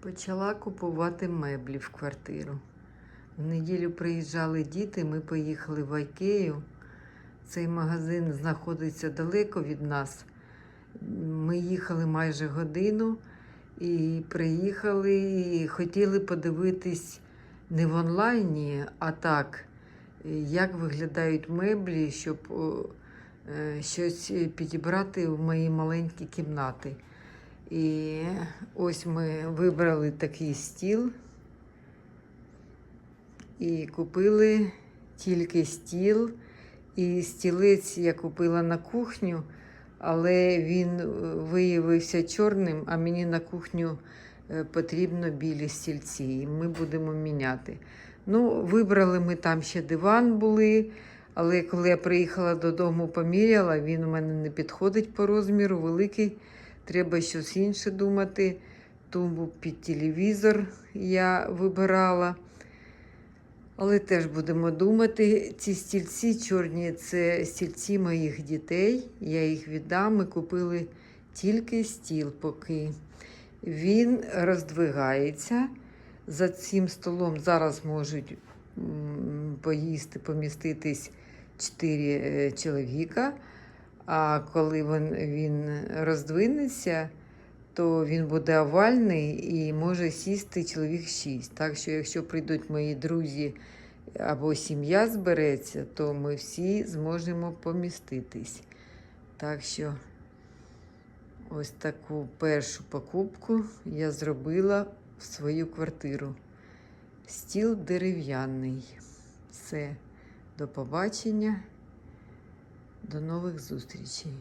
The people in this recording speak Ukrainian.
Почала купувати меблі в квартиру. В неділю приїжджали діти, ми поїхали в Айкею. Цей магазин знаходиться далеко від нас. Ми їхали майже годину і приїхали і хотіли подивитись не в онлайні, а так, як виглядають меблі, щоб е, щось підібрати в мої маленькі кімнати. І ось ми вибрали такий стіл і купили тільки стіл. І стілець я купила на кухню, але він е, виявився чорним, а мені на кухню е, потрібно білі стільці. І ми будемо міняти. Ну, вибрали ми там ще диван були. Але коли я приїхала додому, поміряла, він у мене не підходить по розміру, великий. Треба щось інше думати. Тумбу під телевізор я вибирала. Але теж будемо думати. Ці стільці чорні це стільці моїх дітей. Я їх віддам. Ми купили тільки стіл поки. Він роздвигається. За цим столом зараз можуть поїсти, поміститись 4 чоловіка. А коли він, роздвинеться, то він буде овальний і може сісти чоловік 6. Так що, якщо прийдуть мої друзі або сім'я збереться, то ми всі зможемо поміститись. Так що ось таку першу покупку я зробила в свою квартиру. Стіл дерев'яний. Все, до побачення. До нових зустрічей.